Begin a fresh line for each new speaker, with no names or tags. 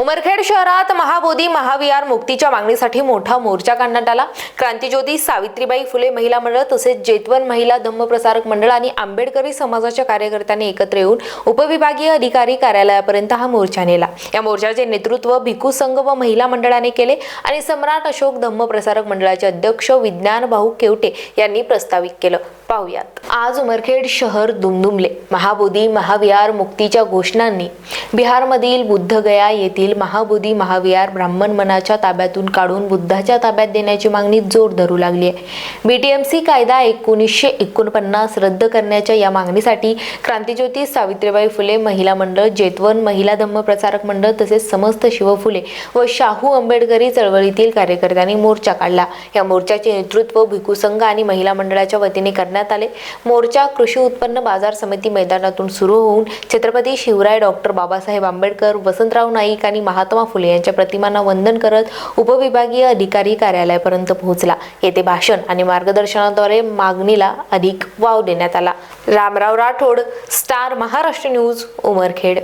उमरखेड शहरात महाबोधी महाविहार मुक्तीच्या मागणीसाठी मोठा मोर्चा काढण्यात आला. क्रांतीज्योती सावित्रीबाई फुले महिला मंडळ तसेच जेतवन महिला धम्मप्रसारक मंडळ आणि आंबेडकरी समाजाच्या कार्यकर्त्यांनी एकत्र येऊन उपविभागीय अधिकारी कार्यालयापर्यंत हा मोर्चा नेला. या मोर्चाचे नेतृत्व भिकू संघ व महिला मंडळाने केले आणि सम्राट अशोक धम्मप्रसारक मंडळाचे अध्यक्ष विज्ञान भाऊ केवटे यांनी प्रस्तावित केलं. पाहुयात. आज उमरखेड शहर दुमदुमले. महाबोधी महाविहार मुक्तीच्या घोषणांनी बिहारमधील बुद्धगया येथील महाबोधी महाविहार ब्राह्मण मनाच्या ताब्यातून काढून बुद्धाच्या ताब्यात देण्याची मागणी जोर धरू लागली आहे. बीटीएमसी कायदा एकोणीसशे एकोणपन्नास रद्द करण्याच्या या मागणीसाठी क्रांतीज्योती सावित्रीबाई फुले महिला मंडळ जेतवन महिला धम्मप्रसारक मंडळ तसेच समस्त शिवफुले व शाहू आंबेडकरी चळवळीतील कार्यकर्त्यांनी मोर्चा काढला. या मोर्चाचे नेतृत्व भिकू संघ आणि महिला मंडळाच्या वतीने करण्यात आले. मोर्चा कृषी उत्पन्न बाजार समिती मैदानातून सुरू होऊन छत्रपती शिवराय डॉक्टर बाबासाहेब आंबेडकर वसंतराव नाईक आणि आणि महात्मा फुले यांच्या प्रतिमांना वंदन करत उपविभागीय अधिकारी कार्यालयापर्यंत पोहोचला. येथे भाषण आणि मार्गदर्शनाद्वारे मागणीला अधिक वाव देण्यात आला. Ramrao Rathod star Maharashtra news Umarkhed.